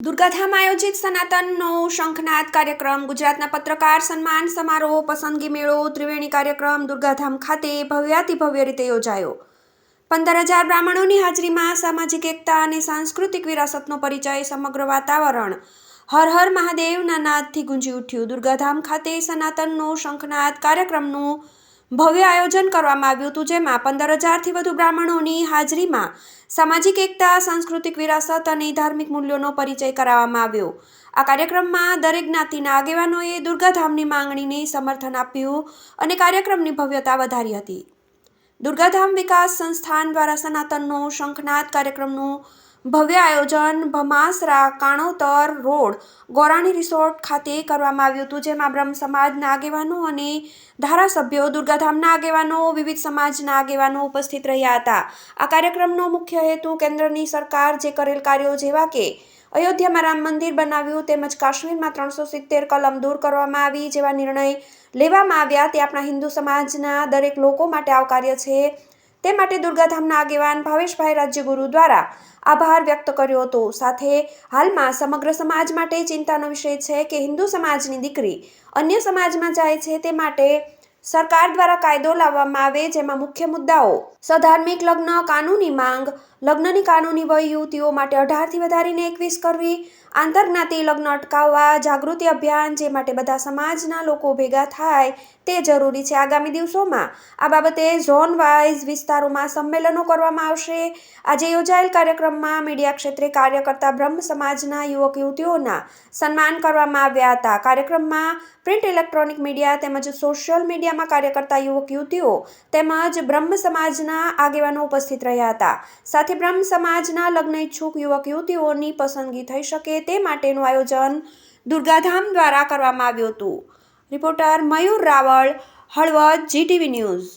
દુર્ગાધામ આયોજિત સનાતનનો શંખનાદ કાર્યક્રમ, ગુજરાતના પત્રકાર સન્માન સમારોહ, પસંદગી મેળો, ત્રિવેણી કાર્યક્રમ, દુર્ગાધામ ખાતે ભવ્યાતિભવ્ય રીતે યોજાયો. પંદર હજાર બ્રાહ્મણોની હાજરીમાં સામાજિક એકતા અને સાંસ્કૃતિક વિરાસતનો પરિચય, સમગ્ર વાતાવરણ હર હર મહાદેવના નાદથી ગુંજી ઉઠ્યું. દુર્ગાધામ ખાતે સનાતનનો શંખનાદ કાર્યક્રમનું ભવ્ય આયોજન કરવામાં આવ્યું હતું, જેમાં પંદર હજારથી વધુ બ્રાહ્મણોની હાજરીમાં સામાજિક એકતા, સાંસ્કૃતિક વિરાસત અને ધાર્મિક મૂલ્યોનો પરિચય કરાવવામાં આવ્યો. આ કાર્યક્રમમાં દરેક જ્ઞાતિના આગેવાનોએ દુર્ગાધામની માંગણીને સમર્થન આપ્યું અને કાર્યક્રમની ભવ્યતા વધારી હતી. દુર્ગાધામ વિકાસ સંસ્થાન દ્વારા સનાતનનો શંખનાદ કાર્યક્રમનું ભવ્ય આયોજન ભમાસરા કાણોતર રોડ ગોરાણી રિસોર્ટ ખાતે કરવામાં આવ્યું હતું, જેમાં બ્રહ્મ સમાજના આગેવાનો અને ધારાસભ્યો, દુર્ગાધામના આગેવાનો, વિવિધ સમાજના આગેવાનો ઉપસ્થિત રહ્યા હતા. આ કાર્યક્રમનો મુખ્ય હેતુ કેન્દ્રની સરકાર જે કરેલ કાર્યો જેવા કે અયોધ્યામાં રામ મંદિર બનાવ્યું, તેમજ કાશ્મીરમાં ત્રણસો સિત્તેર કલમ દૂર કરવામાં આવી જેવા નિર્ણય લેવામાં આવ્યા તે આપણા હિન્દુ સમાજના દરેક લોકો માટે આવકાર્ય છે. તે માટે દુર્ગાધામના આગેવાન ભાવેશભાઈ રાજ્યગુરુ દ્વારા આભાર વ્યક્ત કર્યો હતો. સાથે હાલમાં સમગ્ર સમાજ માટે ચિંતાનો વિષય છે કે હિન્દુ સમાજની દીકરી અન્ય સમાજમાં જાય છે તે માટે સરકાર દ્વારા કાયદો લાવવામાં આવે જેમાં મુખ્ય મુદ્દાઓ સધાર્મિક લગ્ન, કાનૂની માંગ, લગ્નની કાનૂની વય યુવતીઓ માટે અઢારથી વધારીને એકવીસ કરવી આંતરજ્ઞાતિ લગ્ન અટકાવવા, જાગૃતિ અભિયાન જે માટે બધા સમાજના લોકો ભેગા થાય તે જરૂરી છે. આગામી દિવસોમાં આ બાબતે ઝોન વાઇઝ વિસ્તારોમાં સંમેલનો કરવામાં આવશે. આજે યોજાયેલ કાર્યક્રમમાં મીડિયા ક્ષેત્રે કાર્ય કરતા બ્રહ્મ સમાજના યુવક યુવતીઓના સન્માન કરવામાં આવ્યા હતા. કાર્યક્રમમાં પ્રિન્ટ ઇલેક્ટ્રોનિક મીડિયા તેમજ સોશિયલ મીડિયામાં કાર્ય કરતા યુવક યુવતીઓ તેમજ બ્રહ્મ સમાજના આગેવાનો ઉપસ્થિત રહ્યા હતા. સાથે બ્રહ્મ સમાજના લગ્ન ઈચ્છુક યુવક યુવતીઓની પસંદગી થઈ તે માટેનું આયોજન દુર્ગાધામ દ્વારા કરવામાં આવ્યું હતું. Reporter Mayur Raval Halvad GTV news.